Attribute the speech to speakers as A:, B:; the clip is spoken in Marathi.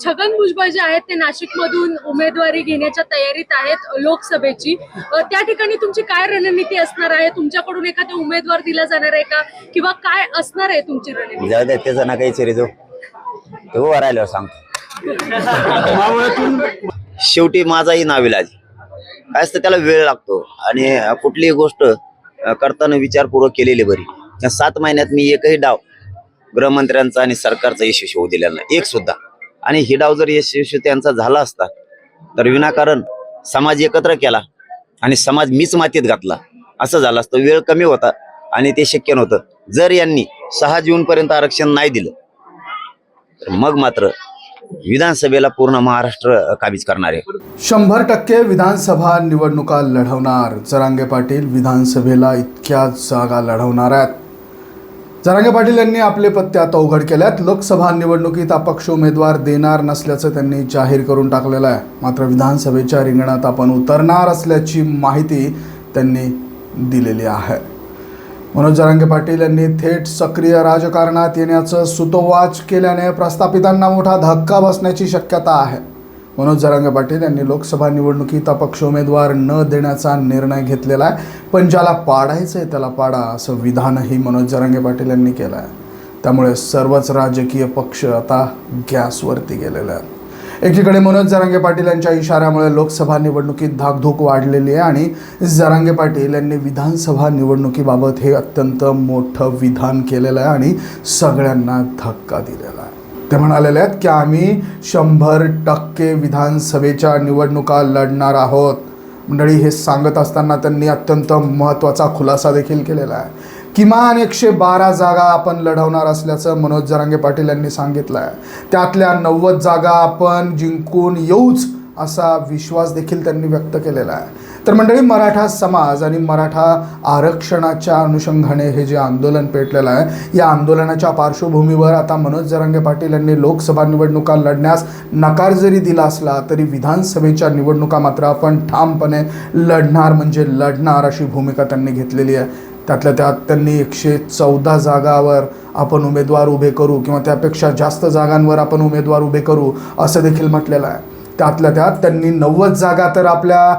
A: छगन भुजबळ जे आहेत ते नाशिकमधून उमेदवारी घेण्याच्या तयारीत आहेत लोकसभेची. त्या ठिकाणी तुमची काय रणनीती असणार आहे? तुमच्याकडून एखादा उमेदवार दिला जाणार आहे का? किंवा काय असणार आहे तुमची रणनीती?
B: जाऊ द्या त्याचा ना काही चरितो तो उभा राहिल्यावर सांगतो. शेवटी माझाही नाविलाज काय असतं त्याला वेळ लागतो. आणि कुठलीही गोष्ट करताना विचारपूर्वक केलेली बरी. सात महिन्यात मी एकही डाव गृहमंत्र्यांचा आणि सरकारचा यशस्वी होऊ दिलेला नाही. एक सुद्धा. आणि हिडाव जर यशस्वी त्यांचा झाला असता. तर विनाकारण समाज एकत्र केला आणि समाज मीच मातीत घातला. असं झालं असतं. वेळ कमी होता आणि ते शक्य नव्हतं. जर यांनी सहा जूनपर्यंत आरक्षण नाही दिलं तर मग मात्र विधानसभेला पूर्ण महाराष्ट्र काबीज करणार. आहे
C: शंभर टक्के विधानसभा निवडणुका लढवणार. चरांगे पाटील विधानसभेला इतक्या जागा लढवणार आहेत. जरांगे पाटील यांनी आपले पत्ते आता उघड केल्यात. लोकसभा निवडणुकीत अपक्ष उमेदवार देणार नसल्याचं त्यांनी जाहीर करून टाकलेलं आहे. मात्र विधानसभेच्या रिंगणात आपण उतरणार असल्याची माहिती त्यांनी दिलेली आहे. मनोज जरांगे पाटील यांनी थेट सक्रिय राजकारणात येण्याचं सुतोवाच केल्याने प्रस्थापितांना मोठा धक्का बसण्याची शक्यता आहे. मनोज जरांगे पाटील यांनी लोकसभा निवडणुकीत अपक्ष उमेदवार न देण्याचा निर्णय घेतलेला आहे. पण ज्याला पाडायचं आहे त्याला पाडा असं विधानही मनोज जरांगे पाटील यांनी केलं आहे त्यामुळे सर्वच राजकीय पक्ष आता गॅसवरती गेलेले आहेत. एकीकडे मनोज जरांगे पाटील यांच्या इशाऱ्यामुळे लोकसभा निवडणुकीत धाकधूक वाढलेली आहे आणि जरांगे पाटील यांनी विधानसभा निवडणुकीबाबत हे अत्यंत मोठं विधान केलेलं आहे आणि सगळ्यांना धक्का दिलेला आहे. ते म्हणालेले आहेत की आम्ही शंभर टक्के विधानसभेच्या निवडणुका लढणार आहोत. मंडळी हे सांगत असताना त्यांनी अत्यंत महत्त्वाचा खुलासा देखील केलेला आहे. किमान एकशे बारा जागा आपण लढवणार असल्याचं मनोज जरांगे पाटील यांनी सांगितलं आहे. त्यातल्या नव्वद जागा आपण जिंकून येऊच असा विश्वास देखील त्यांनी व्यक्त केलेला आहे. तर मंडळी मराठा समाज आणि मराठा आरक्षणाच्या अनुषंगाने हे जे आंदोलन पेटलेलं आहे या आंदोलनाच्या पार्श्वभूमीवर आता मनोज जरांगे पाटील यांनी लोकसभा निवडणुका लढण्यास नकार जरी दिला असला तरी विधानसभेच्या निवडणुका मात्र आपण ठामपणे लढणार म्हणजे लढणार अशी भूमिका त्यांनी घेतलेली आहे. त्यातल्या त्यात त्यांनी एकशे चौदा जागावर आपण उमेदवार उभे करू किंवा त्यापेक्षा जास्त जागांवर आपण उमेदवार उभे करू असं देखील म्हटलेलं आहे. त्यातल्या त्यात त्यांनी नव्वद जागा तर आपल्या